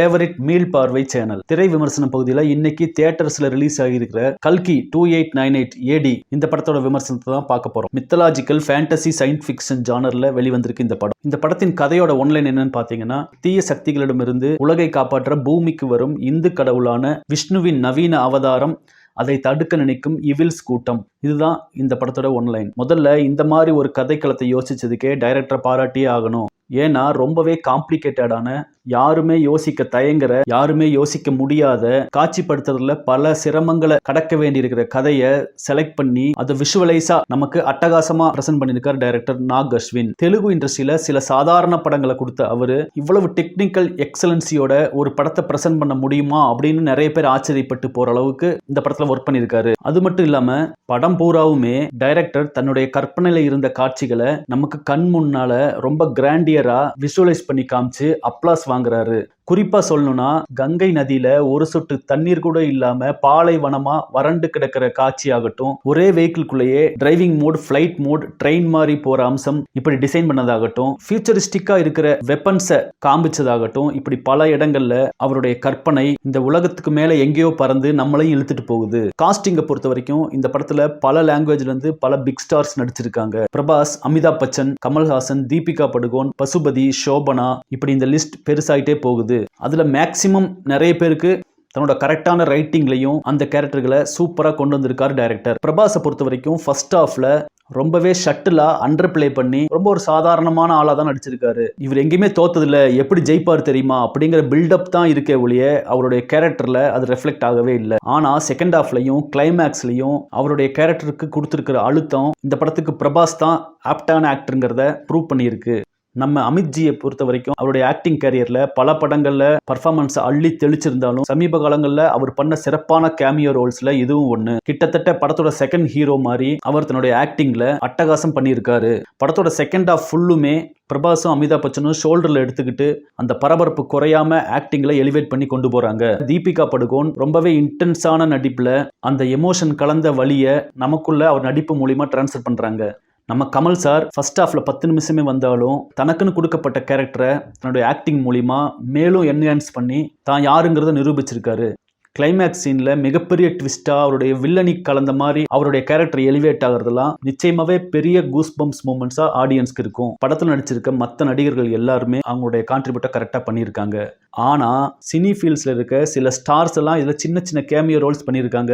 Favourite meal பார்வை channel திரை விமர்சனம் பகுதியில் இன்னைக்கு தியேட்டர்ஸ்ல ரிலீஸ் ஆகியிருக்கிற கல்கி two eight nine eight AD இந்த படத்தோட விமர்சனத்தை தான் பார்க்க போறோம். மித்தலாஜிக்கல் ஃபேண்டசி சயின்ஸ் ஃபிக்ஷன் ஜானர்ல வெளிவந்திருக்கு இந்த படம். இந்த படத்தின் கதையோட ஒன்லைன் என்னன்னு பாத்தீங்கன்னா தீய சக்திகளிடமிருந்து உலகை காப்பாற்ற பூமிக்கு வரும் இந்து கடவுளான விஷ்ணுவின் நவீன அவதாரம் அதை தடுக்க நினைக்கும் இவில்ஸ் கூட்டம். இதுதான் இந்த படத்தோட ஒன்லைன் முதல்ல இந்த மாதிரி ஒரு கதைக்களத்தை யோசிச்சதுக்கே டைரக்டரை பாராட்டியே ஆகணும். ஏன்னா ரொம்பவே காம்ப்ளிகேட்டடான யாருமே யோசிக்க தயங்குற யாருமே யோசிக்க முடியாத காட்சிப்படுத்துறதுல பல சிரமங்களை கடக்க வேண்டியிருக்கிற கதையை செலக்ட் பண்ணி அதை விஷுவலைஸா நமக்கு அட்டகாசமா பிரசன்ட் பண்ணியிருக்கார் டைரக்டர் நாக் அஸ்வின் தெலுங்கு இண்டஸ்ட்ரியில சில சாதாரண படங்களை கொடுத்த அவரு இவ்வளவு டெக்னிக்கல் எக்ஸலன்சியோட ஒரு படத்தை பிரசன்ட் பண்ண முடியுமா அப்படின்னு நிறைய பேர் ஆச்சரியப்பட்டு போற அளவுக்கு இந்த படத்துல ஒர்க் பண்ணியிருக்காரு. அது மட்டும் இல்லாம படம் பூராவுமே டைரக்டர் தன்னுடைய கற்பனையில இருந்த காட்சிகளை நமக்கு கண் முன்னால ரொம்ப கிளியரா விஷுவலைஸ் பண்ணி காமிச்சு அப்ளாஸ் வாங்குறாரு. குறிப்பா சொல்லணும்னா கங்கை நதியில ஒரு சொட்டு தண்ணீர் கூட இல்லாம பாலைவனமா வறண்டு கிடக்கிற காட்சி ஆகட்டும் ஒரே வெஹிக்கிள்குள்ளேயே driving mode flight mode train மாதிரி போற அம்சம் இப்படி டிசைன் பண்ணதாகட்டும் ஃபியூச்சரிஸ்டிக்கா இருக்கிற வெப்பன்ஸை காமிச்சதாகட்டும் இப்படி பல இடங்கள்ல அவருடைய கற்பனை இந்த உலகத்துக்கு மேல எங்கேயோ பறந்து நம்மளையும் இழுத்துட்டு போகுது. காஸ்டிங்கை பொறுத்த வரைக்கும் இந்த படத்துல பல லாங்குவேஜ்ல இருந்து பல பிக் ஸ்டார்ஸ் நடிச்சிருக்காங்க. பிரபாஸ் அமிதாப் பச்சன் கமல்ஹாசன் தீபிகா படுகோன் பசுபதி சோபனா இப்படி இந்த லிஸ்ட் பெருசாயிட்டே போகுது. அதில் மேக்சிமம் நிறைய பேருக்கு தன்னோட கரெக்டான ரைட்டிங்லையும் அந்த கேரக்டர்களை சூப்பராக கொண்டு வந்திருக்காரு டைரக்டர் பிரபாஸை பொறுத்த வரைக்கும் ஃபர்ஸ்ட் ஹாஃப்ல ரொம்பவே ஷட்டிலா அண்டர் பிளே பண்ணி ரொம்ப ஒரு சாதாரணமான ஆளாக தான் நடிச்சிருக்காரு. இவர் எங்கேயுமே தோத்ததில்ல எப்படி ஜெயிப்பார் தெரியுமா? அப்படிங்கிற பில்டப் தான் இருக்கே ஒழிய அவருடைய கேரக்டரில் அது ரெஃப்ளெக்ட் ஆகவே இல்லை. ஆனால் செகண்ட் ஹாஃப்லையும் கிளைமேக்ஸ்லையும் அவருடைய கேரக்டருக்கு கொடுத்துருக்கிற அழுத்தம் இந்த படத்துக்கு பிரபாஸ் தான் ஆப்டான ஆக்டருங்கிறத ப்ரூவ் பண்ணியிருக்கு. நம்ம அமித்ஜியை பொறுத்த வரைக்கும் அவருடைய ஆக்டிங் கேரியரில் பல படங்களில் பர்ஃபார்மன்ஸை அள்ளி தெளிச்சிருந்தாலும் சமீப காலங்களில் அவர் பண்ண சிறப்பான கேமியோ ரோல்ஸில் இதுவும் ஒன்று கிட்டத்தட்ட படத்தோட செகண்ட் ஹீரோ மாதிரி அவர் தன்னுடைய ஆக்டிங்கில் அட்டகாசம் பண்ணியிருக்காரு. படத்தோட செகண்ட் ஆஃப் ஃபுல்லுமே பிரபாஸும் அமிதாப் பச்சனும் ஷோல்டரில் எடுத்துக்கிட்டு அந்த பரபரப்பு குறையாம ஆக்டிங்கில் எலிவேட் பண்ணி கொண்டு போகிறாங்க தீபிகா படுகோன் ரொம்பவே இன்டென்ஸான நடிப்பில் அந்த எமோஷன் கலந்த வழியை நமக்குள்ள அவர் நடிப்பு மூலிமா டிரான்ஸ்ஃபர் பண்ணுறாங்க நம்ம கமல் சார் ஃபர்ஸ்ட் ஹாஃப்ல பத்து நிமிஷமே வந்தாலும் தனக்குன்னு கொடுக்கப்பட்ட கேரக்டரை தன்னுடைய ஆக்டிங் மூலிமா மேலும் என்ஹான்ஸ் பண்ணி தான் யாருங்கிறத நிரூபிச்சிருக்காரு. கிளைமேக்ஸ் சீனில் மிகப்பெரிய ட்விஸ்ட்டாக அவருடைய வில்லனி கலந்த மாதிரி அவருடைய கேரக்டர் எலிவேட் ஆகிறதுலாம் நிச்சயமாகவே பெரிய கூஸ் பம்ப்ஸ் மூமெண்ட்ஸாக ஆடியன்ஸ்க்கு இருக்கும். படத்தில் நடிச்சிருக்க மற்ற நடிகர்கள் எல்லாருமே அவங்களுடைய கான்ட்ரிபியூட்டை கரெக்டாக பண்ணியிருக்காங்க. ஆனால் சினி ஃபீல்ட்ஸில் இருக்க சில ஸ்டார்ஸ் எல்லாம் இதில் சின்ன சின்ன கேமியோ ரோல்ஸ் பண்ணியிருக்காங்க.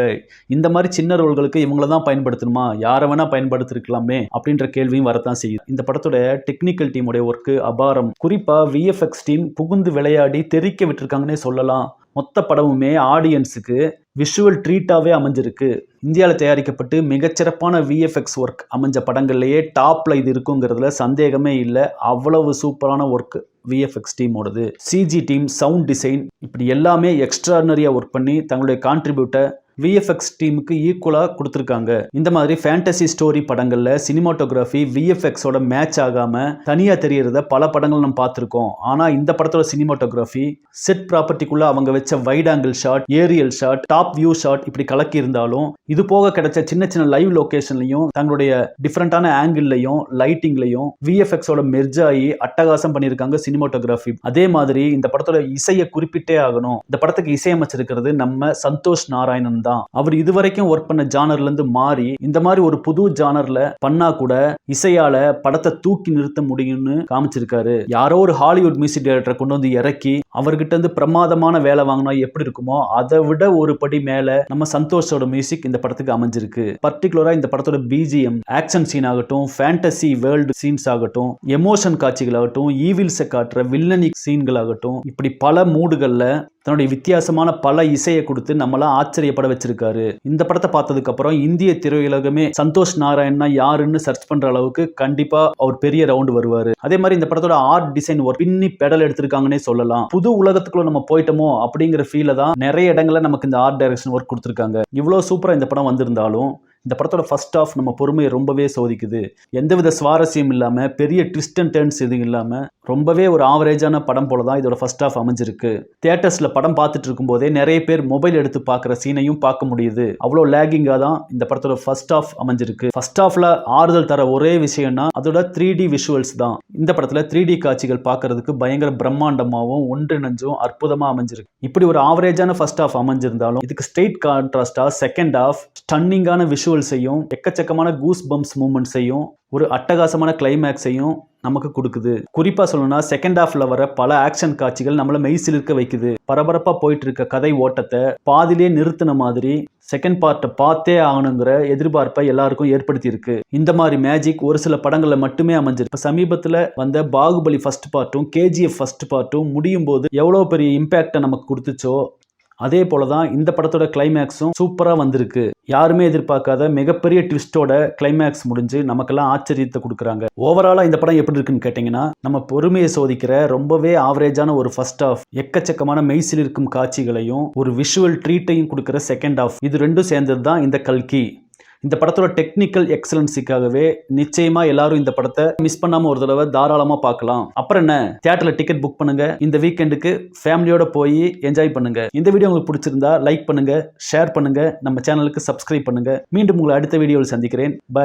இந்த மாதிரி சின்ன ரோல்களுக்கு இவங்கள தான் பயன்படுத்தணுமா? யாரை வேணா பயன்படுத்திருக்கலாமே? அப்படின்ற கேள்வியும் வரத்தான் செய்யுது. இந்த படத்தோட டெக்னிக்கல் டீமுடைய ஒர்க்கு அபாரம். குறிப்பாக விஎஃப்எக்ஸ் டீம் புகுந்து விளையாடி தெரிக்க விட்டுருக்காங்கன்னே சொல்லலாம். மொத்த படமுமே ஆடியன்ஸுக்கு விஷுவல் ட்ரீட்டாகவே அமைஞ்சிருக்கு. இந்தியாவில் தயாரிக்கப்பட்டு மிகச்சிறப்பான விஎஃப்எக்ஸ் ஒர்க் அமைஞ்ச படங்கள்லேயே டாப்பில் இது இருக்குங்கிறதுல சந்தேகமே இல்லை. அவ்வளவு சூப்பரான ஒர்க் விஎஃப்எக்ஸ் டீமோடது சிஜி டீம் சவுண்ட் டிசைன் இப்படி எல்லாமே எக்ஸ்ட்ராடனரியாக ஒர்க் பண்ணி தங்களுடைய கான்ட்ரிபியூட்டை விஎஃப்எக்ஸ் டீமுக்கு ஈக்குவலாக கொடுத்துருக்காங்க. இந்த மாதிரி ஃபேண்டசி ஸ்டோரி படங்களில் சினிமாட்டோகிராஃபி விஎஃப்எக்ஸோட மேட்ச் ஆகாமல் தனியாக தெரியறத பல படங்கள் நம்ம பார்த்துருக்கோம். ஆனால் இந்த படத்தோட சினிமாட்டோகிராஃபி செட் ப்ராப்பர்ட்டிக்குள்ளே அவங்க வச்ச wide angle shot aerial shot top view shot இப்படி கலக்கி இருந்தாலும் இது போக கிடைச்ச சின்ன சின்ன லைவ் லொக்கேஷன்லையும் தங்களுடைய டிஃப்ரெண்ட்டான ஆங்கிள்லையும் லைட்டிங்லையும் விஎஃப்எக்ஸோட மெர்ஜ் ஆகி அட்டகாசம் பண்ணியிருக்காங்க சினிமாட்டோகிராஃபி அதே மாதிரி இந்த படத்தோட இசையை குறிப்பிட்டே ஆகணும். இந்த படத்துக்கு இசையமைச்சிருக்கிறது நம்ம சந்தோஷ் நாராயணன் தான். அவர் இதுவரைக்கும் ஒர்க் பண்ண ஜானர்ல இருந்து மாறி இந்த மாதிரி ஒரு புது ஜானர்ல பண்ணா கூட இசையால படத்தை தூக்கி நிறுத்த முடியும்னு காமிச்சிருக்காரு. யாரோ ஒரு ஹாலிவுட் மியூசிக் டைரக்டரை கொண்டு வந்து இறக்கி அவர்கிட்ட இருந்து பிரமாதமான வேலை வாங்கினா எப்படி இருக்குமோ அதை விட ஒரு படி மேல நம்ம சந்தோஷோட மியூசிக் இந்த படத்துக்கு அமைஞ்சிருக்கு. பர்டிகுலரா இந்த படத்தோட பிஜிஎம் ஆக்ஷன் சீன் ஆகட்டும் ஃபேண்டசி வேர்ல்டு சீன்ஸ் ஆகட்டும் எமோஷன் காட்சிகள் ஆகட்டும் ஈவில்ஸை காட்டுற வில்லனி சீன்கள் ஆகட்டும் இப்படி பல மூடுகளில் தன்னுடைய வித்தியாசமான பல இசையை கொடுத்து நம்மளாம் ஆச்சரியப்பட வச்சிருக்காரு. இந்த படத்தை பார்த்ததுக்கு அப்புறம் இந்திய திரையுலகமே சந்தோஷ் நாராயண்னா யாருன்னு சர்ச் பண்ற அளவுக்கு கண்டிப்பா அவர் பெரிய ரவுண்ட் வருவாரு. அதே மாதிரி இந்த படத்தோட ஆர்ட் டிசைன் ஒர்க் பின்னி பெடல் எடுத்திருக்காங்கன்னே சொல்லலாம். புது உலகத்துக்குள்ள நம்ம போயிட்டோமோ அப்படிங்கிற ஃபீல தான் நிறைய இடங்களில் நமக்கு இந்த ஆர்ட் டைரக்ஷன் ஒர்க் கொடுத்துருக்காங்க. இவ்வளவு சூப்பராக இந்த படம் வந்திருந்தாலும் இந்த படத்தோட ஃபர்ஸ்ட் ஆஃப் நம்ம பொறுமையை ரொம்பவே சோதிக்குது. எந்தவித சுவாரஸ்யம் இல்லாம பெரிய ட்விஸ்ட் அண்ட் டர்ன்ஸ் எதுவும் இல்லாம ரொம்பவே ஒரு ஆவரேஜான படம் போல தான் இதோட ஃபர்ஸ்ட் ஆஃப் அமைஞ்சிருக்கு. தியேட்டர்ஸ்ல படம் பார்த்துட்டு இருக்கும்போதே நிறைய பேர் மொபைல் எடுத்து பார்க்குற சீனையும் பார்க்க முடியுது. அவ்வளோ லேகிங்காக தான் இந்த படத்தோட ஃபர்ஸ்ட் ஆஃப் அமைஞ்சிருக்கு. ஃபர்ஸ்ட் ஆஃப்ல ஆறுதல் தர ஒரே விஷயம்னா அதோட த்ரீ டி விஷுவல்ஸ் தான். இந்த படத்துல த்ரீ டி காட்சிகள் பார்க்கறதுக்கு பயங்கர பிரம்மாண்டமாகவும் ஒன்றிணைஞ்சும் அற்புதமா அமைஞ்சிருக்கு. இப்படி ஒரு ஆவரேஜான ஃபர்ஸ்ட் ஆஃப் அமைஞ்சிருந்தாலும் இதுக்கு ஸ்ட்ரெயிட் கான்ட்ராஸ்டா செகண்ட் ஆஃப் ஸ்டன்னிங்கான விஷுவல்ஸையும் எக்கச்சக்கமான கூஸ் பம்ப்ஸ் மூமெண்ட்ஸையும் ஒரு அட்டகாசமான கிளைமேக்ஸையும் நமக்கு கொடுக்குது. குறிப்பா சொல்லணும்னா செகண்ட் ஹாஃப்ல வர பல ஆக்ஷன் காட்சிகள் நம்மள மெய்சிலிருக்க வைக்குது. பரபரப்பா போயிட்டு இருக்க கதை ஓட்டத்தை பாதிலே நிறுத்தின மாதிரி செகண்ட் பார்ட்டை பார்த்தே ஆகணுங்கிற எதிர்பார்ப்பை எல்லாருக்கும் ஏற்படுத்தி இருக்கு இந்த மாதிரி மேஜிக் ஒரு சில படங்களில் மட்டுமே அமைஞ்சிருக்கு. சமீபத்தில் வந்த பாகுபலி ஃபர்ஸ்ட் பார்ட்டும் கேஜிஎஃப் ஃபர்ஸ்ட் பார்ட்டும் முடியும் போது எவ்வளோ பெரிய இம்பேக்டை நமக்கு கொடுத்துச்சோ அதே போல தான் இந்த படத்தோட கிளைமேக்ஸும் சூப்பராக வந்திருக்கு. யாருமே எதிர்பார்க்காத மிகப்பெரிய ட்விஸ்டோட கிளைமேக்ஸ் முடிஞ்சு நமக்கெல்லாம் ஆச்சரியத்தை கொடுக்குறாங்க. ஓவராலாக இந்த படம் எப்படி இருக்குன்னு கேட்டிங்கன்னா நம்ம பொறுமையை சோதிக்கிற ரொம்பவே ஆவரேஜான ஒரு ஃபர்ஸ்ட் ஆஃப் எக்கச்சக்கமான மெய்சில் இருக்கும் காட்சிகளையும் ஒரு விஷுவல் ட்ரீட்டையும் கொடுக்குற செகண்ட் ஆஃப் இது ரெண்டும் சேர்ந்தது தான் இந்த கல்கி. இந்த படத்தோட டெக்னிக்கல் எக்ஸலன்சிக்காகவே நிச்சயமா எல்லாரும் இந்த படத்தை மிஸ் பண்ணாம ஒரு தடவை தாராளமா பார்க்கலாம். அப்புறம் என்ன? தியேட்டர்ல டிக்கெட் புக் பண்ணுங்க. இந்த வீக்கெண்டுக்கு ஃபேமிலியோட போய் என்ஜாய் பண்ணுங்க. இந்த வீடியோ உங்களுக்கு பிடிச்சிருந்தா லைக் பண்ணுங்க ஷேர் பண்ணுங்க. நம்ம சேனலுக்கு சப்ஸ்கிரைப் பண்ணுங்க. மீண்டும் உங்களை அடுத்த வீடியோவில் சந்திக்கிறேன். பை